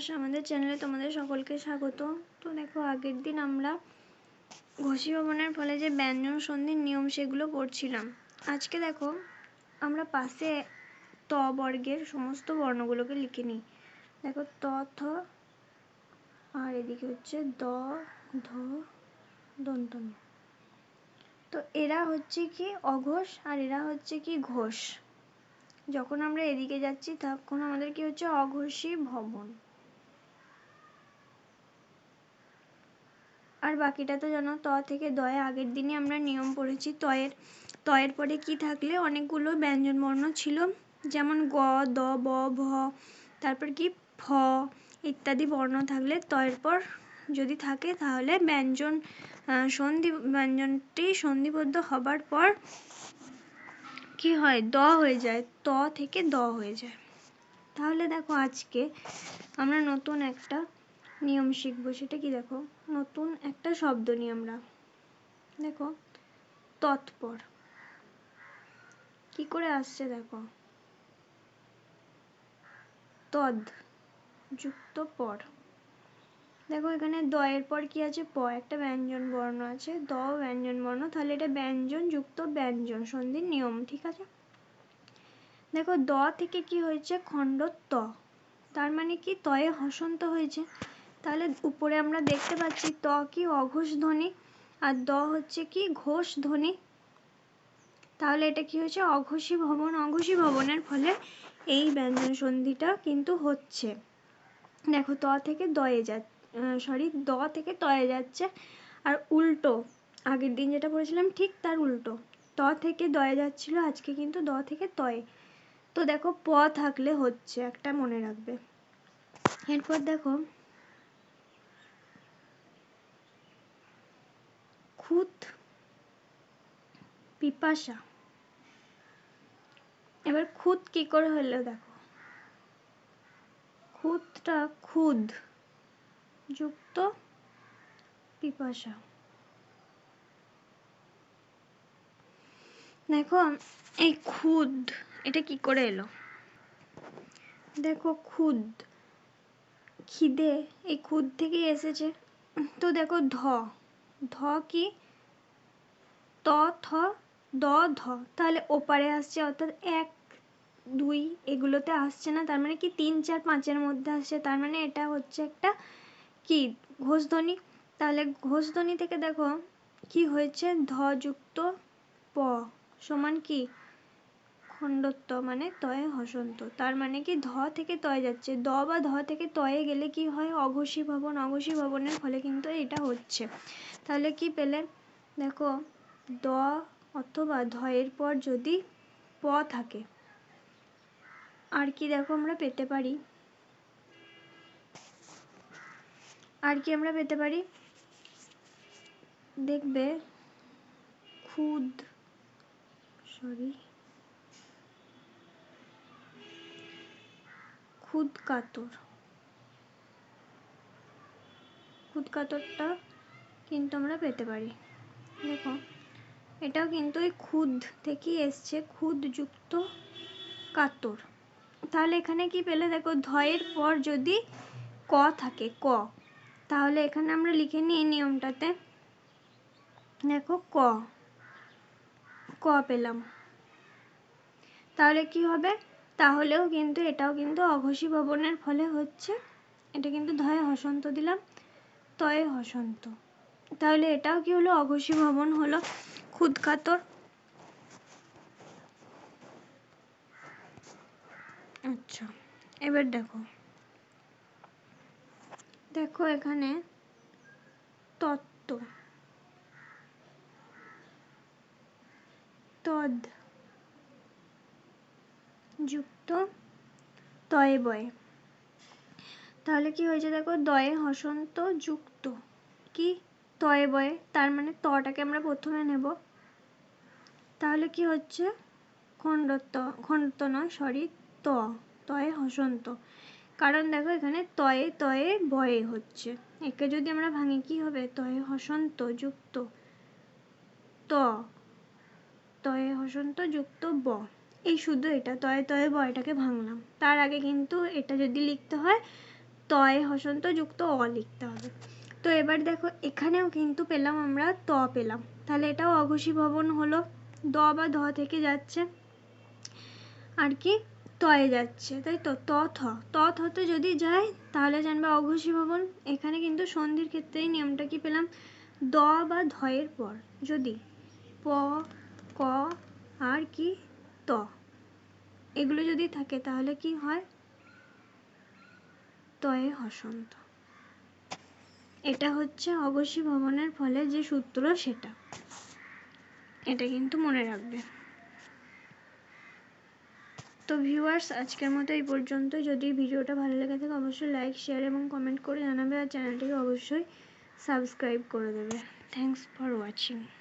উপন্যাস আমাদের চ্যানেলে তোমাদের সকলকে স্বাগত। তো দেখো, আগের দিন আমরা ঘষি ভবনের ফলে যে ব্যঞ্জন সন্ধির নিয়ম সেগুলো পড়ছিলাম। আজকে দেখো, আমরা পাশে ত বর্গের সমস্ত বর্ণগুলোকে লিখে নিই। দেখো, ত, থ, আর এদিকে হচ্ছে দ, ধ দন্ত তো এরা হচ্ছে কি অঘোষ আর এরা হচ্ছে কি ঘোষ। যখন আমরা এদিকে যাচ্ছি, তখন আমাদের কি হচ্ছে? অঘোষী ভবন। আর বাকিটা তো জানো, ত থেকে দয়ে আগের দিনই আমরা নিয়ম পড়েছি তয়ের। তয়ের পরে কি থাকলে অনেকগুলো ব্যঞ্জন বর্ণ ছিল, যেমন গ, দ, ব, ভ, তারপর কি ফ ইত্যাদি বর্ণ থাকলে তয়ের পর যদি থাকে তাহলে ব্যঞ্জন সন্ধি, ব্যঞ্জনটি সন্ধিবদ্ধ হবার পর কি হয়, দ হয়ে যায়, ত থেকে দ হয়ে যায়। তাহলে দেখো আজকে আমরা নতুন একটা নিয়ম শিখব, সেটা কি দেখো? নতুন একটা শব্দ নিয়ে আমরা। দেখো, তৎপর। কি করে আসছে দেখো? তদ, যুক্ত পর। দেখো, এখানে দয়ের পর কি আছে? প, একটা ব্যঞ্জন বর্ণ আছে। দ, ব্যঞ্জন বর্ণ, তাহলে এটা ব্যঞ্জন যুক্ত ব্যঞ্জন, সন্ধির নিয়ম, ঠিক আছে? দেখো, দ থেকে কি হয়েছে? খণ্ড ত। তার মানে কি? তয়ে হসন্ত হয়েছে। তাহলে উপরে আমরা দেখতে পাচ্ছি ত কি অঘোষ ধ্বনি আর দ হচ্ছে কি ঘোষ ধ্বনি। তাহলে এটা কি হয়েছে? অঘোষী ভবন, অঘোষী ভবনের ফলে এই ব্যঞ্জন সন্ধিটা কিন্তু হচ্ছে। দেখো ত থেকে দয়ে যা সরি দ থেকে তয়ে যাচ্ছে আর উল্টো, আগের দিন যেটা পড়েছিলাম ঠিক তার উল্টো। ত থেকে দয়ে যাচ্ছিল, আজকে কিন্তু দ থেকে তয়ে। তো দেখো প থাকলে হচ্ছে, একটা মনে রাখবে। এরপর দেখো খুঁত পিপাসা। এবার খুদ কি করে হলো দেখো। খুদটা খুদ, যুক্ত পিপাসা। দেখো, এই খুদ, এটা কি করে এলো? দেখো খুদ, খিদে, এই খুদ থেকে এসেছে। তো দেখো ধ ধ কি? ত, থ, দ, ধ। তাহলে ওপারে আসছে, অর্থাৎ এক, দুই, এগুলোতে আসছে না। তার মানে কি? তিন, চার, পাঁচের মধ্যে আসছে। তার মানে এটা হচ্ছে একটা কি? ঘোষধ্বনি। তাহলে ঘোষধ্বনি থেকে দেখো, কি হয়েছে? ধ যুক্ত প সমান কি? খণ্ডত্ব মানে তয়ে হসন্ত। তার মানে কি? ধ থেকে তয়ে যাচ্ছে। দ বা ধ থেকে তয়ে গেলে কি হয়? অঘোষী ভবন। অঘোষী ভবনের ফলে কিন্তু এটা হচ্ছে। তাহলে কি পেলে? দেখো দ অথবা ধয়ের পর যদি প থাকে। আর কি দেখো আমরা পেতে পারি? আর কি আমরা পেতে পারি? দেখবে খুদ সরি খুদ কাতর খুদ কাতরটা কিন্তু আমরা পেতে পারি। দেখো। এটাও কিন্তু ওই খুদ থেকেই এসছে খুদ যুক্ত কাতর। তাহলে এখানে কি পেলে? দেখো, ধয়ের পর যদি ক থাকে, ক, তাহলে এখানে আমরা লিখে নিই নিয়মটাতে। দেখো, ক ক পেলাম। তাহলে কি হবে? তাহলেও কিন্তু এটাও কিন্তু অঘোষী ভবনের ফলে হচ্ছে, এটা কিন্তু ধয়ে হসন্ত দিলাম, তয়ে হসন্ত। তাহলে এটাও কি হলো? অঘোষী ভবন হলো। ক্ষুদকাতর আচ্ছা এবার দেখো। দেখো এখানে তত্ত্ব। তদ যুক্ত তয়ে বয়ে। তাহলে কি হয়েছে দেখো? দয়ে হসন্ত যুক্ত। কি? তয়ে বয়ে। তার মানে তটাকে আমরা প্রথমে নেব। তাহলে কি হচ্ছে? খণ্ডত্ব খণ্ডত্ব নয় সরি ত, তয়ে হসন্ত। কারণ দেখো এখানে তয়ে তয়ে, বয়ে হচ্ছে। একে যদি আমরা ভাঙি, কি হবে? তয়ে হসন্ত, যুক্ত। ত, তয়ে হসন্ত, যুক্ত, ব। এই শুধু এটা, তয়ে তয়ে, বয়টাকে ভাঙলাম। তার আগে কিন্তু এটা যদি লিখতে হয়, তয়ে হসন্ত, যুক্ত, অ লিখতে হবে। তো এবার দেখো, এখানেও কিন্তু পেলাম আমরা, ত পেলাম। তাহলে এটাও অঘোষী ভবন হলো। দ বা ধ থেকে যাচ্ছে আর কি তয়ে যাচ্ছে, তাই তো? ত, থ। ত, থতে যদি যায়, তাহলে জানবে অঘোষী ভবন। এখানে কিন্তু সন্ধির ক্ষেত্রেই নিয়মটা কি পেলাম? দ বা ধয়ের পর, যদি প, ক আর কি ত। এগুলো যদি থাকে, তাহলে কি হয়? তয়ে হসন্ত। এটা হচ্ছে অঘোষী ভবনের ফলে যে সূত্র, সেটা। এটা কিন্তু মনে রাখবে। তো ভিউয়ার্স আজকের মতো এই পর্যন্ত। যদি ভিডিওটা ভালো লেগে থাকে, অবশ্যই লাইক শেয়ার এবং কমেন্ট করে জানাবে। আর চ্যানেলটিকে অবশ্যই সাবস্ক্রাইব করে দেবে। Thanks for watching